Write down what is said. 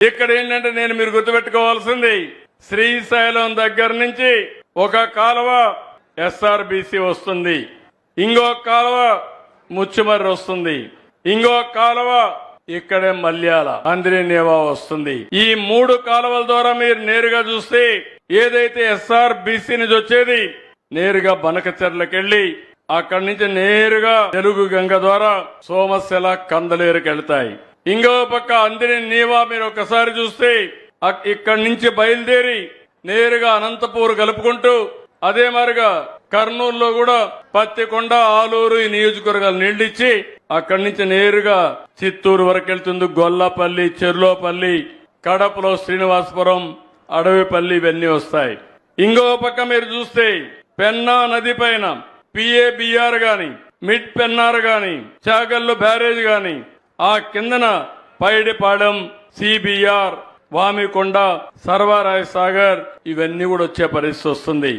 ఇక్కడ ఏంటంటే నేను మీరు గుర్తుపెట్టుకోవాల్సింది శ్రీశైలం దగ్గర నుంచి ఒక కాలువ ఎస్ఆర్బిసి వస్తుంది. ఇంకో కాలువ ముచ్చుమర్రి వస్తుంది. ఇంకో కాలువ ఇక్కడే మల్యాల అంద్రినేవా వస్తుంది. ఈ మూడు కాలువల ద్వారా మీరు నేరుగా చూస్తే ఏదైతే ఎస్ఆర్బీసీ నుంచి వచ్చేది నేరుగా బనకచెర్లకెళ్ళి అక్కడి నుంచి నేరుగా తెలుగు గంగ ద్వారా సోమశిల కందలేరుకి వెళ్తాయి ఇంకో పక్క అందిని నీవా మీరు ఒకసారి చూస్తే ఇక్కడి నుంచి బయలుదేరి నేరుగా అనంతపూర్ కలుపుకుంటూ అదే మరిగా కర్నూలులో కూడా పత్తికొండ ఆలూరు ఈ నియోజకవర్గాలు నీళ్ళిచ్చి అక్కడి నుంచి నేరుగా చిత్తూరు వరకు వెళ్తుంది. గొల్లపల్లి చెర్లోపల్లి కడపలో శ్రీనివాసపురం అడవిపల్లి ఇవన్నీ వస్తాయి. ఇంకో పక్క మీరు చూస్తే పెన్నా నది పైన పిఏబిఆర్ గాని మిడ్ పెన్నార్ గాని చాగల్లు బ్యారేజ్ గాని ఆ కిందన పైడిపాడెం సిబిఆర్ వామికొండ సర్వారాయ సాగర్ ఇవన్నీ కూడా వచ్చే పరిస్థితి వస్తుంది.